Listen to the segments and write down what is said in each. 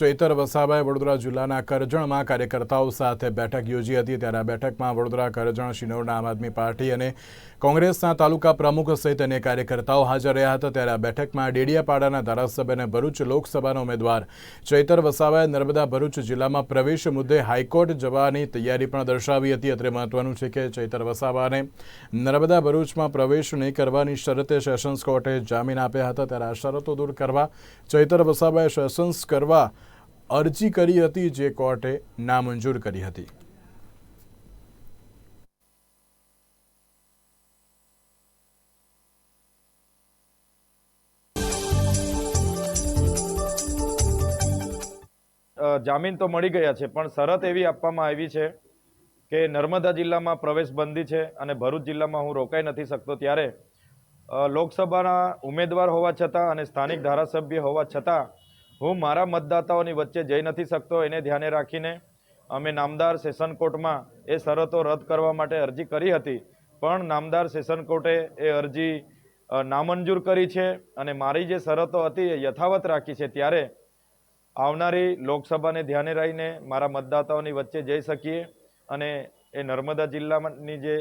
ચૈતર વસાવાએ વડોદરા જિલ્લાના કરજણમાં કાર્યકર્તાઓ સાથે બેઠક યોજી હતી. ત્યારે આ બેઠકમાં વડોદરા કરજણ, શિનોરના આમ આદમી પાર્ટી અને કોંગ્રેસના તાલુકા પ્રમુખ સહિત અન્ય કાર્યકર્તાઓ હાજર રહ્યા હતા. ત્યારે આ બેઠકમાં ડેડિયાપાડાના ધારાસભ્ય અને ભરૂચ લોકસભાના ઉમેદવાર ચૈતર વસાવાએ નર્મદા ભરૂચ જિલ્લામાં પ્રવેશ મુદ્દે હાઈકોર્ટ જવાની તૈયારી પણ દર્શાવી હતી. અત્રે મહત્વનું છે કે ચૈતર વસાવાને નર્મદા ભરૂચમાં પ્રવેશ નહીં કરવાની શરતે સેશન્સ કોર્ટે જામીન આપ્યા હતા. ત્યારે આ શરતો દૂર કરવા ચૈતર વસાવાએ સેશન્સ કરવા અરજી કરી હતી જે કોર્ટે નામંજૂર કરી હતી. જામીન તો મળી ગયા છે, પણ શરત એવી આપવામાં આવી છે કે નર્મદા જિલ્લામાં પ્રવેશ બંધી છે અને ભરૂચ જિલ્લામાં હું રોકાઈ નથી શકતો ત્યારે લોકસભાના ઉમેદવાર હોવા છતાં અને સ્થાનિક ધારાસભ્ય હોવા છતાં હું મારા મતદાતાઓની વચ્ચે જઈ નથી શકતો, એને ધ્યાને રાખીને અમે નામદાર સેશન કોર્ટમાં એ શરતો રદ કરવા માટે અરજી કરી હતી. પણ નામદાર સેશન કોર્ટે એ અરજી નામંજૂર કરી છે અને મારી જે શરતો હતી એ યથાવત રાખી છે. ત્યારે આવનારી લોકસભાને ધ્યાને રહીને મારા મતદાતાઓની વચ્ચે જઈ શકીએ અને એ નર્મદા જિલ્લાની જે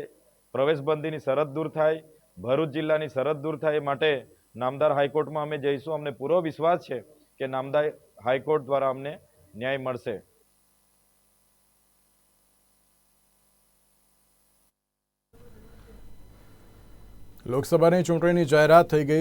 પ્રવેશબંધીની શરત દૂર થાય, ભરૂચ જિલ્લાની શરત દૂર થાય એ માટે નામદાર હાઈકોર્ટમાં અમે જઈશું. અમને પૂરો વિશ્વાસ છે. કે નામદાર હાઈકોર્ટ દ્વારા અમને ન્યાય મળશે. લોકસભાની ચૂંટણીની જાહેરાત થઈ ગઈ